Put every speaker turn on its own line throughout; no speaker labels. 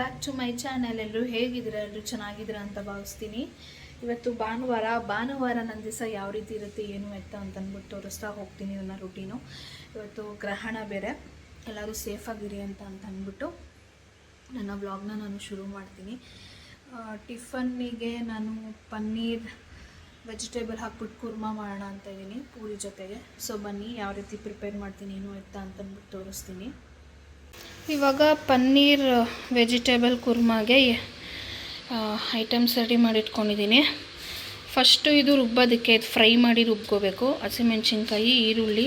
Back to my channel ಎಲ್ಲರೂ ಹೇಗಿದ್ದೀರಾ? ಎಲ್ಲರೂ ಚೆನ್ನಾಗಿದ್ದೀರಾ ಅಂತ ಭಾವಿಸ್ತೀನಿ. ಇವತ್ತು ಭಾನುವಾರ ಭಾನುವಾರ ನನ್ನ ದಿವಸ ಯಾವ ರೀತಿ ಇರುತ್ತೆ, ಏನು ಎತ್ತ ಅಂತ ಅಂದ್ಬಿಟ್ಟು ತೋರಿಸ್ತಾ ಹೋಗ್ತೀನಿ ನನ್ನ ರುಟೀನು ಇವತ್ತು ಗ್ರಹಣ ಬೇರೆ. ಎಲ್ಲರೂ ಸೇಫಾಗಿರಿ ಅಂತ ಅಂತ ಅಂದ್ಬಿಟ್ಟು ನನ್ನ ವ್ಲಾಗ್ನ ನಾನು ಶುರು ಮಾಡ್ತೀನಿ. ಟಿಫನ್ನಿಗೆ ನಾನು ಪನ್ನೀರ್ ವೆಜಿಟೇಬಲ್ ಹಾಕ್ಬಿಟ್ಟು ಕುರ್ಮಾ ಮಾಡೋಣ ಅಂತ ಇದ್ದೀನಿ ಪೂರಿ ಜೊತೆಗೆ. ಸೊ ಬನ್ನಿ, ಯಾವ ರೀತಿ ಪ್ರಿಪೇರ್ ಮಾಡ್ತೀನಿ, ಏನು ಎತ್ತ ಅಂತ ಅಂದ್ಬಿಟ್ಟು ತೋರಿಸ್ತೀನಿ. ಇವಾಗ ಪನ್ನೀರ್, ವೆಜಿಟೇಬಲ್, ಕುರ್ಮಾಗೆ ಐಟಮ್ಸ್ ರೆಡಿ ಮಾಡಿ ಇಟ್ಕೊಂಡಿದ್ದೀನಿ ಫಸ್ಟು ಇದು ರುಬ್ಬೋದಕ್ಕೆ, ಇದು ಫ್ರೈ ಮಾಡಿ ರುಬ್ಕೋಬೇಕು. ಹಸಿಮೆಣ್ಸಿನ್ಕಾಯಿ, ಈರುಳ್ಳಿ,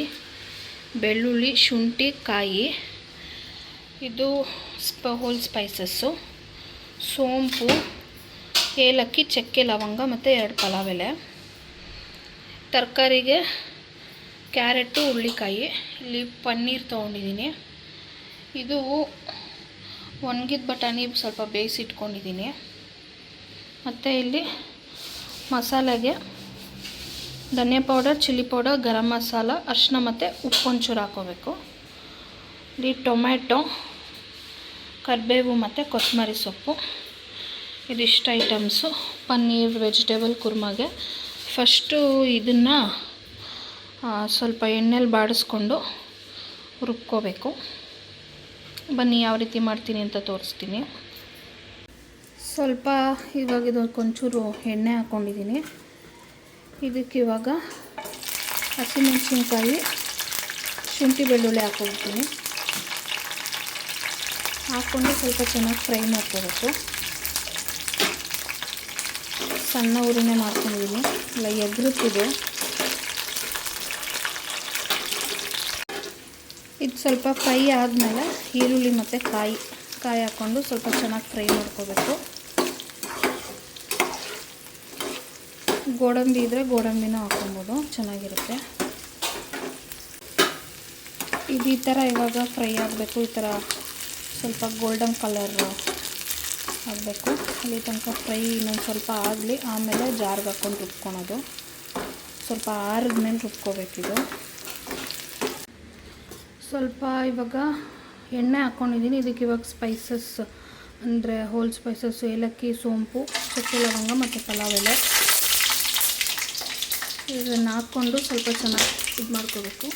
ಬೆಳ್ಳುಳ್ಳಿ, ಶುಂಠಿ, ಕಾಯಿ. ಇದು ಸ್ಪ ಹೋಲ್ ಸ್ಪೈಸಸ್ಸು ಸೋಂಪು, ಏಲಕ್ಕಿ, ಚಕ್ಕೆ, ಲವಂಗ ಮತ್ತು ಎರಡು ಪಲಾವ್ ಎಲೆ ತರಕಾರಿಗೆ ಕ್ಯಾರೆಟು ಹುಳ್ಳಿಕಾಯಿ ಇಲ್ಲಿ ಪನ್ನೀರ್ ತೊಗೊಂಡಿದ್ದೀನಿ. ಇದು ಒಣಗಿದ ಬಟಾಣಿ ಸ್ವಲ್ಪ ಬೇಯಿಸಿಟ್ಕೊಂಡಿದ್ದೀನಿ ಮತ್ತು ಇಲ್ಲಿ ಮಸಾಲೆಗೆ dhania powder, chilli powder, garam masala ಅರಿಶಿನ ಮತ್ತು ಉಪ್ಪು ಒಂಚೂರು ಹಾಕೋಬೇಕು. ಇಲ್ಲಿ ಟೊಮ್ಯಾಟೊ, ಕರಿಬೇವು ಮತ್ತು ಕೊತ್ತಂಬರಿ ಸೊಪ್ಪು. ಇದಿಷ್ಟು ಐಟಮ್ಸು. ಪನ್ನೀರ್, ವೆಜಿಟೇಬಲ್, ಕುರ್ಮಾಗೆ. ಫಸ್ಟು ಇದನ್ನು ಸ್ವಲ್ಪ ಎಣ್ಣೆಲಿ ಬಾಡಿಸ್ಕೊಂಡು ರುಬ್ಕೋಬೇಕು. ಬನ್ನಿ ಯಾವ ರೀತಿ ಮಾಡ್ತೀನಿ ಅಂತ ತೋರಿಸ್ತೀನಿ. ಸ್ವಲ್ಪ ಇವಾಗ ಇದು ಒಂಚೂರು ಎಣ್ಣೆ ಹಾಕ್ಕೊಂಡಿದ್ದೀನಿ ಇದಕ್ಕೆ ಇವಾಗ ಹಸಿಮೆಣಸಿನ್ಕಾಯಿ, ಶುಂಠಿ ಬೆಳ್ಳುಳ್ಳಿ ಹಾಕ್ಕೊಳ್ತೀನಿ ಹಾಕ್ಕೊಂಡು ಸ್ವಲ್ಪ ಚೆನ್ನಾಗಿ ಫ್ರೈ ಮಾಡ್ಕೋಬೇಕು. ಸಣ್ಣ ಊರಿನೇ ಮಾಡ್ಕೊಂಡಿದ್ದೀನಿ. ಇಲ್ಲ, ಎಗ್ರುತ್ತಿದೆ. ಸ್ವಲ್ಪ ಫ್ರೈ ಆದಮೇಲೆ ಈರುಳ್ಳಿ ಮತ್ತು ಕಾಯಿ ಕಾಯಿ ಹಾಕ್ಕೊಂಡು ಸ್ವಲ್ಪ ಚೆನ್ನಾಗಿ ಫ್ರೈ ಮಾಡ್ಕೋಬೇಕು. ಗೋಡಂಬಿ ಇದ್ದರೆ ಗೋಡಂಬಿನೂ ಹಾಕ್ಕೊಬೋದು, ಚೆನ್ನಾಗಿರುತ್ತೆ. ಇದು ಈ ಥರ ಇವಾಗ ಫ್ರೈ ಆಗಬೇಕು, ಈ ಥರ ಸ್ವಲ್ಪ ಗೋಲ್ಡನ್ ಕಲರ್ ಆಗಬೇಕು. ಅಲ್ಲಿ ತನಕ ಫ್ರೈ ಇನ್ನೊಂದು ಸ್ವಲ್ಪ ಆಗಲಿ, ಆಮೇಲೆ ಜಾರ್ಗೆ ಹಾಕ್ಕೊಂಡು ರುಬ್ಕೊಳೋದು. ಸ್ವಲ್ಪ ಆರಿದ್ಮೇಲೆ ರುಬ್ಕೋಬೇಕಿದು. ಸ್ವಲ್ಪ ಇವಾಗ ಎಣ್ಣೆ ಹಾಕ್ಕೊಂಡಿದ್ದೀನಿ ಇದಕ್ಕೆ ಇವಾಗ ಸ್ಪೈಸಸ್ ಅಂದರೆ ಹೋಲ್ ಸ್ಪೈಸಸ್ ಏಲಕ್ಕಿ, ಸೋಂಪು ಚಕ್ಕೆ ಲವಂಗ ಮತ್ತು ಪಲಾವ್ ಎಲೆ. ಇದನ್ನು ಹಾಕ್ಕೊಂಡು ಸ್ವಲ್ಪ ಚೆನ್ನಾಗಿ ಇದು ಮಾಡ್ಕೋಬೇಕು.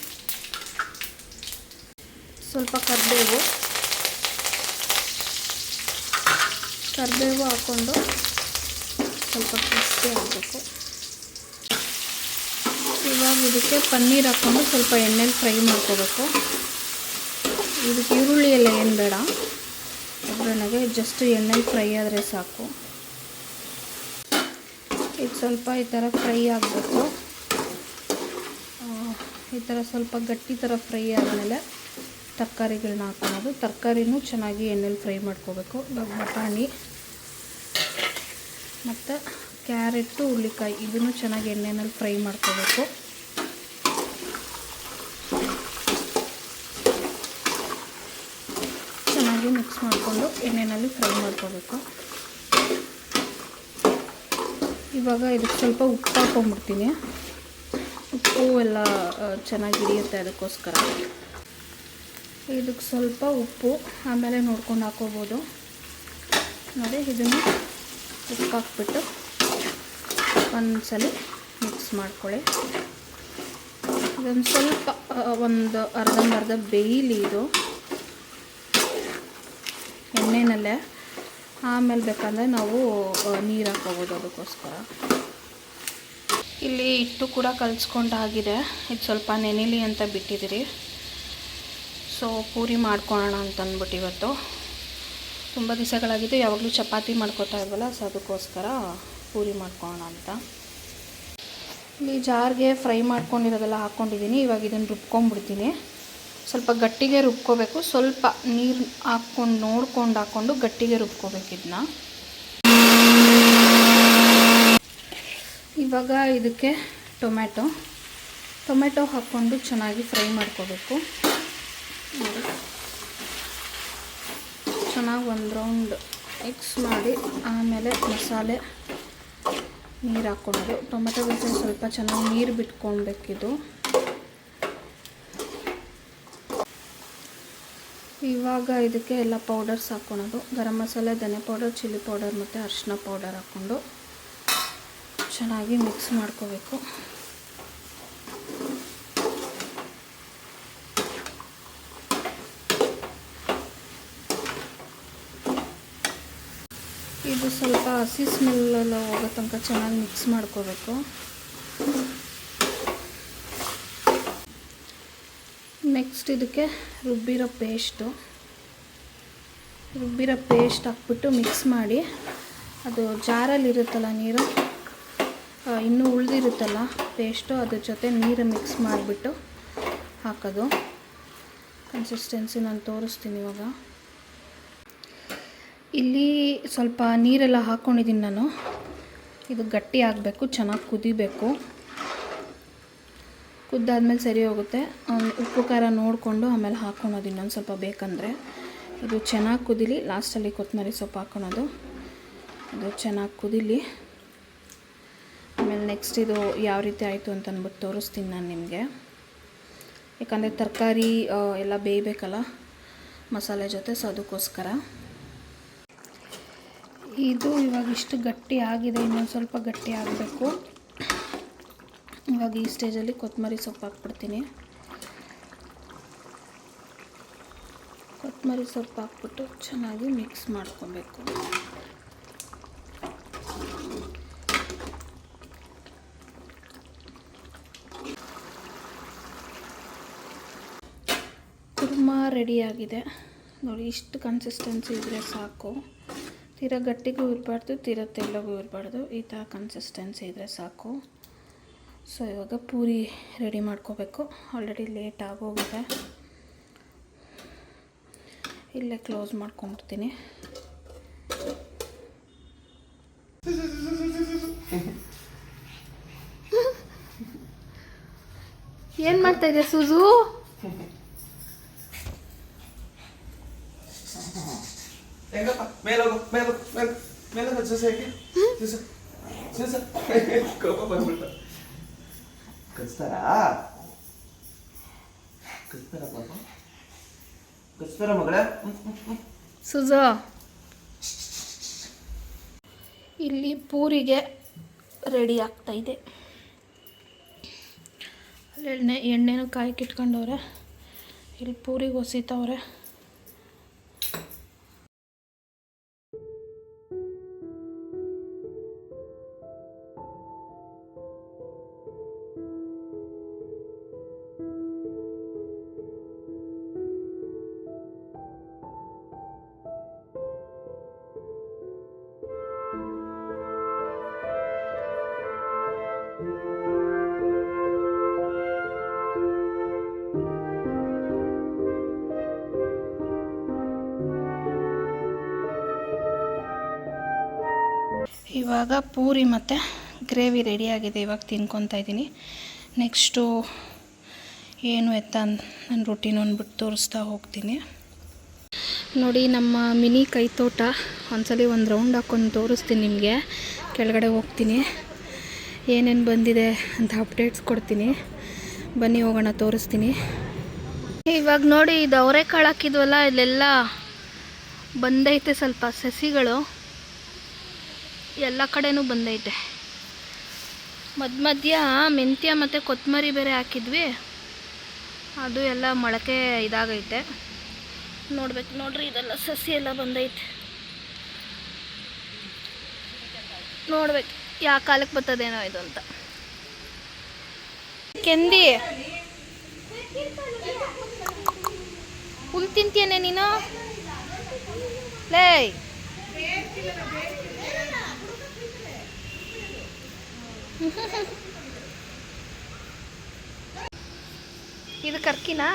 ಸ್ವಲ್ಪ ಕರಿಬೇವು. ಕರಿಬೇವು ಹಾಕ್ಕೊಂಡು ಸ್ವಲ್ಪ ಕ್ರಿಸ್ಪಿ ಆಗಬೇಕು. ಇವಾಗ ಇದಕ್ಕೆ ಪನ್ನೀರ್ ಹಾಕ್ಕೊಂಡು ಸ್ವಲ್ಪ ಎಣ್ಣೆಲಿ ಫ್ರೈ ಮಾಡ್ಕೋಬೇಕು. ಇದಕ್ಕೆ ಈರುಳ್ಳಿ ಎಲ್ಲ ಏನು ಬೇಡ. ಒಗ್ಗರಣೆಗೆ ಜಸ್ಟ್ ಎಣ್ಣೆಲಿ ಫ್ರೈ ಆದರೆ ಸಾಕು. ಇದು ಸ್ವಲ್ಪ ಈ ಥರ ಫ್ರೈ ಆಗಬೇಕು. ಈ ಥರ ಸ್ವಲ್ಪ ಗಟ್ಟಿ ಥರ ಫ್ರೈ ಆದಮೇಲೆ ತರಕಾರಿಗಳನ್ನ ಹಾಕೋದು. ತರಕಾರಿನೂ ಚೆನ್ನಾಗಿ ಎಣ್ಣೆಲಿ ಫ್ರೈ ಮಾಡ್ಕೋಬೇಕು. ಬಟಾಣಿ ಮತ್ತು ಕ್ಯಾರೆಟು ಹುಳ್ಳಿಕಾಯಿ ಇದನ್ನು ಚೆನ್ನಾಗಿ ಎಣ್ಣೆನಲ್ಲಿ ಫ್ರೈ ಮಾಡ್ಕೋಬೇಕು ಚೆನ್ನಾಗಿ ಮಿಕ್ಸ್ ಮಾಡಿಕೊಂಡು ಎಣ್ಣೆಯಲ್ಲಿ ಫ್ರೈ ಮಾಡ್ಕೋಬೇಕು. ಇವಾಗ ಇದಕ್ಕೆ ಸ್ವಲ್ಪ ಉಪ್ಪು ಹಾಕೊಂಡ್ಬಿಡ್ತೀನಿ. ಉಪ್ಪು ಎಲ್ಲ ಚೆನ್ನಾಗಿ ಹಿಡಿಯುತ್ತೆ ಅದಕ್ಕೋಸ್ಕರ. ಇದಕ್ಕೆ ಸ್ವಲ್ಪ ಉಪ್ಪು ಆಮೇಲೆ ನೋಡ್ಕೊಂಡು ಹಾಕೋಬೋದು. ನೋಡಿ, ಇದನ್ನು ಉಪ್ಪು ಹಾಕ್ಬಿಟ್ಟು ಒಂದ್ಸಲ ಮಿಕ್ಸ್ ಮಾಡ್ಕೊಳ್ಳಿ. ಇದೊಂದು ಸ್ವಲ್ಪ ಒಂದು ಅರ್ಧಂಬರ್ಧ ಬೇಯಲಿ ಇದು. ಎಣ್ಣೆನಲ್ಲೇ. ಆಮೇಲೆ ಬೇಕಂದರೆ ನಾವು ನೀರು ಹಾಕೋಬೋದು ಅದಕ್ಕೋಸ್ಕರ. ಇಲ್ಲಿ ಹಿಟ್ಟು ಕೂಡ ಕಲಿಸ್ಕೊಂಡಾಗಿದೆ ಇದು ಸ್ವಲ್ಪ ನೆನೆಲಿ ಅಂತ ಬಿಟ್ಟಿದ್ದೀರಿ ಸೊ, ಪೂರಿ ಮಾಡ್ಕೊಳ್ಳೋಣ ಅಂತ ಅಂದ್ಬಿಟ್ಟು ಇವತ್ತು. ತುಂಬ ದಿವಸಗಳಾಗಿದ್ದು ಯಾವಾಗಲೂ ಚಪಾತಿ ಮಾಡ್ಕೊತಾ ಇದ್ವಲ್ಲ ಸೊ ಅದಕ್ಕೋಸ್ಕರ ಪೂರಿ ಮಾಡ್ಕೊಳ್ಳೋಣ ಅಂತ. ಇಲ್ಲಿ ಜಾರ್ಗೆ ಫ್ರೈ ಮಾಡ್ಕೊಂಡಿರೋದೆಲ್ಲ ಹಾಕ್ಕೊಂಡಿದ್ದೀನಿ ಇವಾಗ ಇದನ್ನು ರುಬ್ಕೊಂಡ್ಬಿಡ್ತೀನಿ ಸ್ವಲ್ಪ ಗಟ್ಟಿಗೆ ರುಬ್ಕೋಬೇಕು. ಸ್ವಲ್ಪ ನೀರು ಹಾಕ್ಕೊಂಡು, ನೋಡ್ಕೊಂಡು ಹಾಕ್ಕೊಂಡು ಗಟ್ಟಿಗೆ ರುಬ್ಕೋಬೇಕು ಇದನ್ನ ಇವಾಗ ಇದಕ್ಕೆ ಟೊಮ್ಯಾಟೊ. ಟೊಮೆಟೊ ಹಾಕ್ಕೊಂಡು ಚೆನ್ನಾಗಿ ಫ್ರೈ ಮಾಡ್ಕೋಬೇಕು. ಚೆನ್ನಾಗಿ ಒಂದು ರೌಂಡ್ ಮಿಕ್ಸ್ ಮಾಡಿ ಆಮೇಲೆ ಮಸಾಲೆ ನೀರು ಹಾಕ್ಕೊಳ್ಳೋದು ಟೊಮೆಟೊ ಬೀಜ ಸ್ವಲ್ಪ ಚೆನ್ನಾಗಿ ನೀರು ಬಿಟ್ಕೊಳ್ಬೇಕಿದು. ಇವಾಗ ಇದಕ್ಕೆ ಎಲ್ಲ powders ಹಾಕ್ಕೊಳೋದು garam masala, ಧನೆ powder chilli powder ಮತ್ತು ಅರಿಶಿನ ಪೌಡರ್ ಹಾಕ್ಕೊಂಡು ಚೆನ್ನಾಗಿ ಮಿಕ್ಸ್ ಮಾಡ್ಕೋಬೇಕು. ಇದು ಸ್ವಲ್ಪ ಹಸಿ ಸ್ಮೆಲ್ಲೆಲ್ಲ ಹೋಗೋ ತನಕ ಚೆನ್ನಾಗಿ ಮಿಕ್ಸ್ ಮಾಡ್ಕೋಬೇಕು. ನೆಕ್ಸ್ಟ್ ಇದಕ್ಕೆ ರುಬ್ಬಿರೋ ಪೇಸ್ಟು ರುಬ್ಬಿರೋ ಪೇಸ್ಟ್ ಹಾಕ್ಬಿಟ್ಟು ಮಿಕ್ಸ್ ಮಾಡಿ. ಅದು ಜಾರಲ್ಲಿರುತ್ತಲ್ಲ ನೀರು? ಇನ್ನೂ ಉಳಿದಿರುತ್ತಲ್ಲ ಪೇಸ್ಟು ಅದ್ರ ಜೊತೆ ನೀರು ಮಿಕ್ಸ್ ಮಾಡಿಬಿಟ್ಟು ಹಾಕೋದು. ಕನ್ಸಿಸ್ಟೆನ್ಸಿ ನಾನು ತೋರಿಸ್ತೀನಿ ಇವಾಗ. ಇಲ್ಲಿ ಸ್ವಲ್ಪ ನೀರೆಲ್ಲ ಹಾಕ್ಕೊಂಡಿದ್ದೀನಿ ನಾನು. ಇದು ಗಟ್ಟಿ ಆಗಬೇಕು, ಚೆನ್ನಾಗಿ ಕುದಿಬೇಕು. ಕುದ್ದಾದ್ಮೇಲೆ ಸರಿ ಹೋಗುತ್ತೆ. ಉಪ್ಪು ಖಾರ ನೋಡಿಕೊಂಡು ಆಮೇಲೆ ಹಾಕ್ಕೊಳೋದು ಇನ್ನೊಂದು ಸ್ವಲ್ಪ ಬೇಕಂದರೆ. ಇದು ಚೆನ್ನಾಗಿ ಕುದಿಲಿ, ಲಾಸ್ಟಲ್ಲಿ ಕೊತ್ತಂಬರಿ ಸೊಪ್ಪು ಹಾಕ್ಕೊಳೋದು. ಅದು ಚೆನ್ನಾಗಿ ಕುದಿಲಿ. ಆಮೇಲೆ ನೆಕ್ಸ್ಟ್ ಇದು ಯಾವ ರೀತಿ ಆಯಿತು ಅಂತ ಅಂದ್ಬಿಟ್ಟು ತೋರಿಸ್ತೀನಿ ನಾನು ನಿಮಗೆ. ಯಾಕಂದರೆ ತರಕಾರಿ ಎಲ್ಲ ಬೇಯಬೇಕಲ್ಲ ಮಸಾಲೆ ಜೊತೆ ಸೊ ಅದಕ್ಕೋಸ್ಕರ. ಇದು ಇವಾಗ ಇಷ್ಟು ಗಟ್ಟಿ ಆಗಿದೆ, ಇನ್ನೊಂದು ಸ್ವಲ್ಪ ಗಟ್ಟಿ ಆಗಬೇಕು. ಇವಾಗ ಈ ಸ್ಟೇಜಲ್ಲಿ ಕೊತ್ತಂಬರಿ ಸೊಪ್ಪು ಹಾಕ್ಬಿಡ್ತೀನಿ. ಕೊತ್ತಂಬರಿ ಸೊಪ್ಪು ಹಾಕ್ಬಿಟ್ಟು ಚೆನ್ನಾಗಿ ಮಿಕ್ಸ್ ಮಾಡ್ಕೊಬೇಕು. ಕುರ್ಮಾ ರೆಡಿಯಾಗಿದೆ ನೋಡಿ, ಇಷ್ಟು ಕನ್ಸಿಸ್ಟೆನ್ಸಿ ಇದ್ದರೆ ಸಾಕು. ತೀರಾ ಗಟ್ಟಿಗೂ ಇರಬಾರ್ದು, ತೀರಾ ತೆಳ್ಳಗೂ ಇರಬಾರ್ದು. ಈ ಥರ ಕನ್ಸಿಸ್ಟೆನ್ಸಿ ಇದ್ದರೆ ಸಾಕು. ಸೊ ಇವಾಗ ಪೂರಿ ರೆಡಿ ಮಾಡ್ಕೋಬೇಕು. ಆಲ್ರೆಡಿ ಲೇಟ್ ಆಗೋಗಿದೆ. ಇಲ್ಲೇ ಕ್ಲೋಸ್ ಮಾಡ್ಕೊಂಬಿಡ್ತೀನಿ ಏನು ಮಾಡ್ತಾ ಇದೆ ಸುಜು?
ಮೇಲ್ ಮೇಲೋಗು ಸೊಸೆ ಯಾಕೆ ಸೊಸೆ ಸೊಸೆ ಕೋಪ ಬಂದ್ಬಿಡ್ತ ಕಚ್ತಾರ? ಕಚ್ತಾರ ಪಾಪ? ಕಚ್ತಾರ
ಇಲ್ಲಿ ಪೂರಿಗೆ ರೆಡಿ ಆಗ್ತಾ ಇದೆ. ಅಲ್ಲಿ ಎಣ್ಣೆ, ಎಣ್ಣೆನೂ ಕಾಯ್ಕಿಟ್ಕೊಂಡವ್ರೆ. ಇಲ್ಲಿ ಪೂರಿಗೆ ಹೊಸಿತವ್ರೆ ಇವಾಗ ಪೂರಿ ಮತ್ತು ಗ್ರೇವಿ ರೆಡಿಯಾಗಿದೆ ಇವಾಗ ತಿನ್ಕೊತಾ ಇದ್ದೀನಿ. ನೆಕ್ಸ್ಟು ಏನು ಎತ್ತ ನನ್ನ ರೊಟೀನ್ ಅಂದ್ಬಿಟ್ಟು ತೋರಿಸ್ತಾ ಹೋಗ್ತೀನಿ. ನೋಡಿ ನಮ್ಮ ಮಿನಿ ಕೈತೋಟ, ಒಂದ್ಸಲಿ ಒಂದು ರೌಂಡ್ ಹಾಕ್ಕೊಂಡು ತೋರಿಸ್ತೀನಿ ನಿಮಗೆ. ಕೆಳಗಡೆ ಹೋಗ್ತೀನಿ. ಏನೇನು ಬಂದಿದೆ ಅಂತ ಅಪ್ಡೇಟ್ಸ್ ಕೊಡ್ತೀನಿ. ಬನ್ನಿ ಹೋಗೋಣ, ತೋರಿಸ್ತೀನಿ. ಇವಾಗ ನೋಡಿ, ಇದು ಅವರೆಕಾಳು ಹಾಕಿದ್ವಲ್ಲ, ಇಲ್ಲೆಲ್ಲ ಬಂದೈತೆ ಸ್ವಲ್ಪ ಸಸಿಗಳು. ಎಲ್ಲ ಕಡೆನೂ ಬಂದೈತೆ. ಮಧ್ಯ ಮಧ್ಯ ಮೆಂತ್ಯ ಮತ್ತು ಕೊತ್ತಂಬರಿ ಬೇರೆ ಹಾಕಿದ್ವಿ. ಅದು ಎಲ್ಲ ಮೊಳಕೆ ಇದಾಗೈತೆ. ನೋಡ್ಬೇಕು ನೋಡ್ರಿ, ಇದೆಲ್ಲ ಸಸಿ ಎಲ್ಲ ಬಂದೈತೆ. ನೋಡ್ಬೇಕು, ಯಾವ ಕಾಲಕ್ಕೆ ಬರ್ತದೇನೋ ಇದು ಅಂತ. ಕೆಂದಿ, ಹುಲ್ ತಿಂತೀಯನೇ ನೀನು? ಲೇ ಇದು ಕರ್ಕಿನಾ?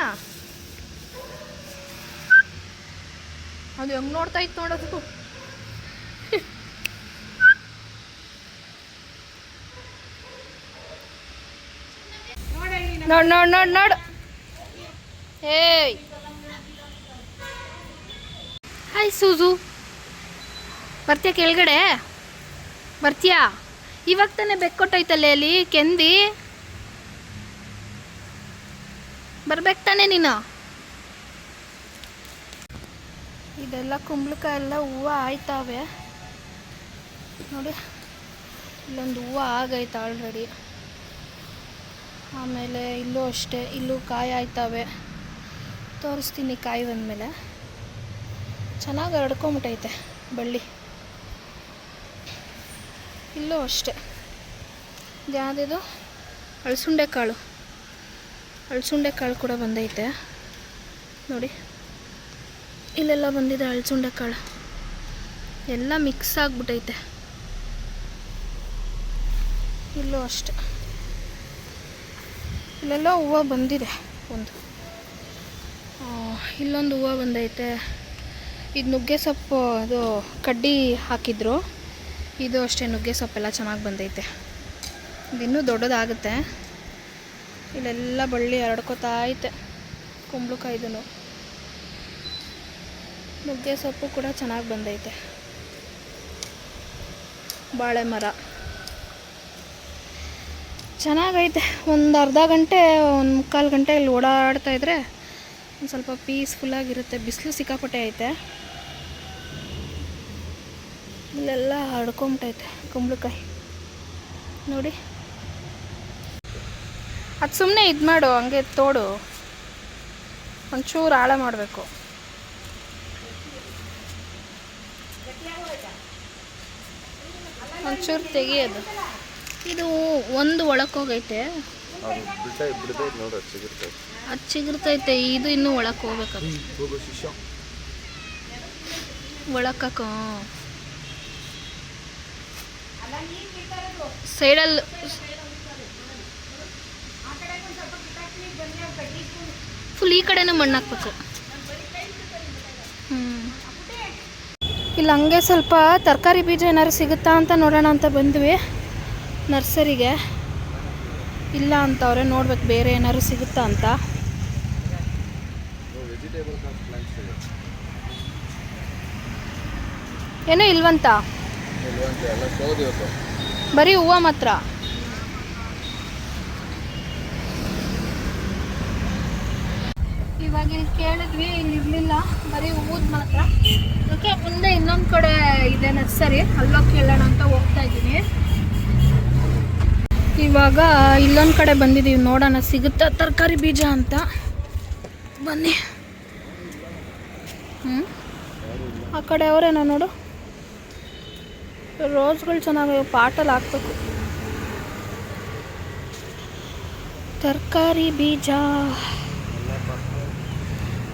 ಅದು ಹೆಂಗ್ ನೋಡ್ತಾ ಇತ್ತು ನೋಡೋದು ನೋಡ್ ನೋಡ್ ನೋಡ್ ನೋಡ್. ಏಯ್. ಹಾಯ್ ಸೂಜು ಬರ್ತೀಯ ಕೆಳಗಡೆ? ಬರ್ತೀಯಾ? ಇವಾಗ ತಾನೇ ಬೆಕ್ಕೊಟ್ಟೈತಲ್ಲೇ ಅಲ್ಲಿ, ಕೆಂದಿ? ಬರ್ಬೇಕು ತಾನೇ ನೀನು? ಇದೆಲ್ಲ ಕುಂಬಳಕಾಯಿ ಎಲ್ಲ ಹೂವು ಆಯ್ತಾವೆ. ನೋಡಿ, ಇಲ್ಲೊಂದು ಹೂವು ಆಗೈತೆ ಆಲ್ರೆಡಿ ಆಮೇಲೆ ಇಲ್ಲೂ ಅಷ್ಟೇ, ಇಲ್ಲೂ ಕಾಯಿ ಆಯ್ತಾವೆ. ತೋರಿಸ್ತೀನಿ ಕಾಯಿ ಬಂದಮೇಲೆ. ಚೆನ್ನಾಗಿ ಹರಡ್ಕೊಂಬಿಟ್ಟೈತೆ ಬಳ್ಳಿ. ಇಲ್ಲೂ ಅಷ್ಟೇ. ಯಾವುದಿದು? ಅಳಸುಂಡೆ ಕಾಳು ಅಳಸುಂಡೆ ಕಾಳು ಕೂಡ ಬಂದೈತೆ. ನೋಡಿ. ಇಲ್ಲೆಲ್ಲ ಬಂದಿದೆ ಅಳಸುಂಡೆ ಕಾಳು ಎಲ್ಲ ಮಿಕ್ಸ್ ಆಗಿಬಿಟ್ಟೈತೆ ಇಲ್ಲೂ ಅಷ್ಟೆ. ಇಲ್ಲೆಲ್ಲ ಹೂವು ಬಂದಿದೆ ಒಂದು. ಇಲ್ಲೊಂದು ಹೂವು ಬಂದೈತೆ. ಇದು ನುಗ್ಗೆ ಸೊಪ್ಪು ಅದು ಕಡ್ಡಿ ಹಾಕಿದ್ರು. ಇದು ಅಷ್ಟೇ ನುಗ್ಗೆ ಸೊಪ್ಪೆಲ್ಲ ಚೆನ್ನಾಗಿ ಬಂದೈತೆ. ಇನ್ನೂ ದೊಡ್ಡದಾಗುತ್ತೆ. ಇಲ್ಲೆಲ್ಲ ಬಳ್ಳಿ ಹರಡ್ಕೋತಾ ಐತೆ ಕುಂಬಳಕಾಯ್ದು ನುಗ್ಗೆ ಸೊಪ್ಪು ಕೂಡ ಚೆನ್ನಾಗಿ ಬಂದೈತೆ. ಬಾಳೆ ಮರ ಚೆನ್ನಾಗೈತೆ. ಒಂದು ಅರ್ಧ ಗಂಟೆ, ಒಂದು ಮುಕ್ಕಾಲು ಗಂಟೆ ಇಲ್ಲಿ ಓಡಾಡ್ತಾ ಇದ್ರೆ ಒಂದು ಸ್ವಲ್ಪ ಪೀಸ್ಫುಲ್ಲಾಗಿರುತ್ತೆ ಬಿಸಿಲು ಸಿಕ್ಕಾಪಟ್ಟೆ ಐತೆ. ಇಲ್ಲೆಲ್ಲ ಹರಡ್ಕೊಂಬಿಟ್ಟೈತೆ ಕುಂಬಳಕಾಯಿ. ನೋಡಿ. ಅದು ಸುಮ್ಮನೆ ಇದು ಮಾಡು ಹಂಗೆ ತೋಡು. ಒಂಚೂರು ಆಳ ಮಾಡಬೇಕು. ಒಂಚೂರು ತೆಗಿಯೋದು. ಇದು ಒಂದು ಒಳಕ್ಕೆ ಹೋಗೈತೆ.
ಅದು
ಚಿಗುರ್ತೈತೆ ಇದು ಇನ್ನೂ ಒಳಕ್ಕೆ ಹೋಗ್ಬೇಕು. ಒಳಕ್ಕ ಸೈಡಲ್ಲಿ ಫುಲ್ ಈ ಕಡೆನೂ ಮಣ್ಣು ಹಾಕ್ಬೇಕು. ಇಲ್ಲ, ಹಂಗೆ ಸ್ವಲ್ಪ ತರಕಾರಿ ಬೀಜ ಏನಾದ್ರು ಸಿಗುತ್ತಾ ಅಂತ ನೋಡೋಣ ಅಂತ ಬಂದ್ವಿ ನರ್ಸರಿಗೆ. ಇಲ್ಲ ಅಂತವ್ರೆ ನೋಡ್ಬೇಕು ಬೇರೆ ಏನಾದ್ರು ಸಿಗುತ್ತಾ ಅಂತ. ಏನೋ ಇಲ್ವಂತ? ಬರೀ ಹೂವ ಮಾತ್ರ. ಇವಾಗ ಇಲ್ಲಿ ಕೇಳಿದ್ವಿ, ಇಲ್ಲಿ ಇರಲಿಲ್ಲ. ಬರೀ ಹೂವದ್ ಮಾತ್ರ. ಓಕೆ, ಮುಂದೆ ಇನ್ನೊಂದು ಕಡೆ ಇದೆ ನರ್ಸರಿ. ಅಲ್ಲೋಗಿ ಕೇಳೋಣ ಅಂತ ಹೋಗ್ತಾ ಇದ್ದೀನಿ. ಇವಾಗ ಇಲ್ಲೊಂದು ಕಡೆ ಬಂದಿದ್ದೀವಿ ನೋಡೋಣ, ಸಿಗುತ್ತಾ ತರಕಾರಿ ಬೀಜ ಅಂತ. ಬನ್ನಿ. ಹ್ಞೂ ಆ ಕಡೆ ಅವರೇನೋ ನೋಡು. ರೋಸ್ಗಳು ಚೆನ್ನಾಗಿ ಪಾಟಲ್ಲಿ ಹಾಕ್ಬೇಕು. ತರಕಾರಿ ಬೀಜ,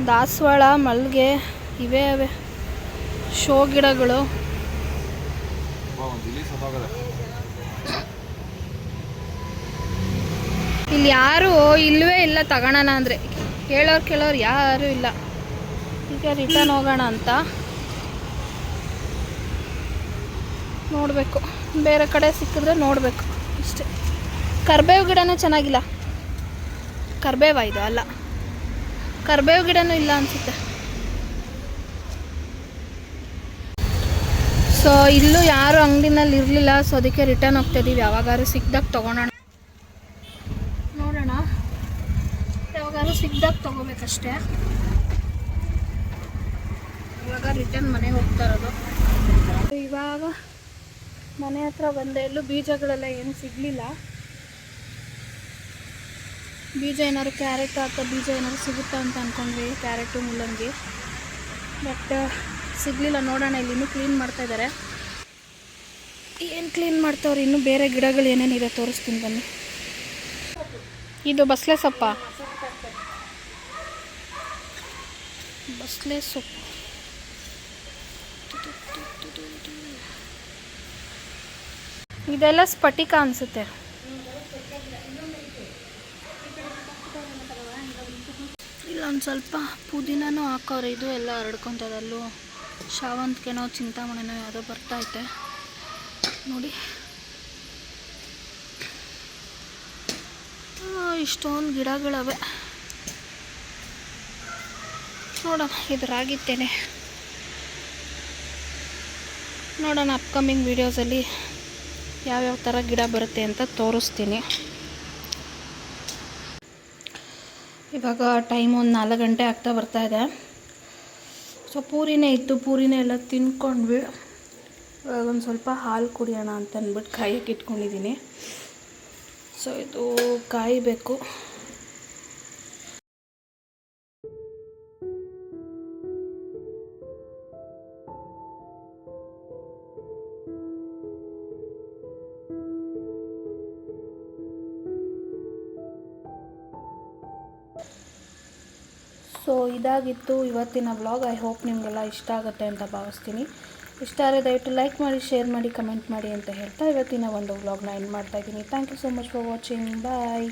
ದಾಸವಾಳ, ಮಲ್ಲಿಗೆ, ಇವೇ ಅವೆ. ಶೋ ಗಿಡಗಳು. ಇಲ್ಲಿ ಯಾರು ಇಲ್ಲವೇ ಇಲ್ಲ ತಗೋಣ ಅಂದರೆ. ಕೇಳೋರು ಕೇಳೋರು ಯಾರೂ ಇಲ್ಲ. ಈಗ ರಿಟರ್ನ್ ಹೋಗೋಣ ಅಂತ. ನೋಡಬೇಕು. ಬೇರೆ ಕಡೆ ಸಿಕ್ಕಿದ್ರೆ ನೋಡಬೇಕು. ಇಷ್ಟೇ. ಕರ್ಬೇವು ಗಿಡನೂ ಚೆನ್ನಾಗಿಲ್ಲ. ಕರ್ಬೇವ ಇದು ಅಲ್ಲ. ಕರ್ಬೇವು ಗಿಡನೂ ಇಲ್ಲ ಅನಿಸುತ್ತೆ. ಸೊ ಇಲ್ಲೂ ಯಾರು ಅಂಗಡಿನಲ್ಲಿ ಇರಲಿಲ್ಲ. ಸೊ ಅದಕ್ಕೆ ರಿಟರ್ನ್ ಹೋಗ್ತಾ ಯಾವಾಗಾದ್ರೂ ಸಿಕ್ಕಿದಾಗ ತೊಗೊಳೋಣ ನೋಡೋಣ. ಯಾವಾಗಾದ್ರೂ ಸಿಕ್ಕಿದಾಗ ತೊಗೋಬೇಕಷ್ಟೇ. ಇವಾಗ ರಿಟರ್ನ್ ಮನೆಗೆ ಹೋಗ್ತಾ ಇರೋದು. ಇವಾಗ ಮನೆ ಹತ್ರ ಬಂದೆ ಎಲ್ಲೂ ಬೀಜಗಳೆಲ್ಲ ಏನು ಸಿಗಲಿಲ್ಲ. ಬೀಜ ಏನಾದ್ರು ಕ್ಯಾರೆಟ್ ಅಥವಾ ಬೀಜ ಏನಾದ್ರು ಸಿಗುತ್ತಾ ಅಂತ ಅಂದ್ಕೊಂಡ್ವಿ ಕ್ಯಾರೆಟು ಮೂಲಂಗಿ ಬಟ್ ಸಿಗಲಿಲ್ಲ ನೋಡೋಣ, ಇಲ್ಲಿ ಇನ್ನೂ ಕ್ಲೀನ್ ಮಾಡ್ತಾ ಇದ್ದಾರೆ ಏನು ಕ್ಲೀನ್ ಮಾಡ್ತಾವ್ರೆ? ಇನ್ನೂ ಬೇರೆ ಗಿಡಗಳು ಏನೇನಿದೆ ತೋರಿಸ್ತೀನಿ ಬನ್ನಿ. ಇದು ಬಸಳೆ ಸೊಪ್ಪ? ಬಸ್ಲೆ ಸೊಪ್ಪು. ಇದೆಲ್ಲ ಸ್ಫಟಿಕ ಅನಿಸುತ್ತೆ. ಇಲ್ಲೊಂದು ಸ್ವಲ್ಪ ಪುದೀನೂ ಹಾಕೋರು. ಇದು ಎಲ್ಲ ಹರಡ್ಕೊತದೆ ಶಾವಂತಿಗೆನೋ, ಚಿಂತಾಮಣಿನೋ ಯಾವುದೋ ಬರ್ತೈತೆ ನೋಡಿ. ಇಷ್ಟೊಂದು ಗಿಡಗಳವೆ. ನೋಡೋಣ ಇದ್ರಾಗಿತ್ತೇನೆ ನೋಡೋಣ ಅಪ್ಕಮಿಂಗ್ ವೀಡಿಯೋಸಲ್ಲಿ ಯಾವ್ಯಾವ ಥರ ಗಿಡ ಬರುತ್ತೆ ಅಂತ ತೋರಿಸ್ತೀನಿ. ಇವಾಗ ಟೈಮ್ ಒಂದು ನಾಲ್ಕು ಗಂಟೆ ಆಗ್ತಾ ಬರ್ತಾ ಇದೆ. ಸೊ ಪೂರಿನೇ ಇತ್ತು, ಪೂರಿನೇ ಎಲ್ಲ ತಿನ್ಕೊಂಡ್ವಿ. ಇವಾಗ ಒಂದು ಸ್ವಲ್ಪ ಹಾಲು ಕುಡಿಯೋಣ ಅಂತ ಅಂದ್ಬಿಟ್ಟು ಕಾಯಕ್ಕೆ ಇಟ್ಕೊಂಡಿದ್ದೀನಿ. ಸೊ ಇದು ಕಾಯಬೇಕು ಸೊ, ಇದಾಗಿತ್ತು ಇವತ್ತಿನ ವ್ಲಾಗ್ ಐ ಹೋಪ್ ನಿಮಗೆಲ್ಲ ಇಷ್ಟ ಆಗುತ್ತೆ ಅಂತ ಭಾವಿಸ್ತೀನಿ. ಇಷ್ಟ ಆದರೆ ದಯವಿಟ್ಟು ಲೈಕ್ ಮಾಡಿ ಶೇರ್ ಮಾಡಿ ಕಮೆಂಟ್ ಮಾಡಿ ಅಂತ ಹೇಳ್ತಾ ಇವತ್ತಿನ ಒಂದು ವ್ಲಾಗ್ನ ಎಂಡ್ ಮಾಡ್ತಾ ಇದ್ದೀನಿ. Thank you so much for watching bye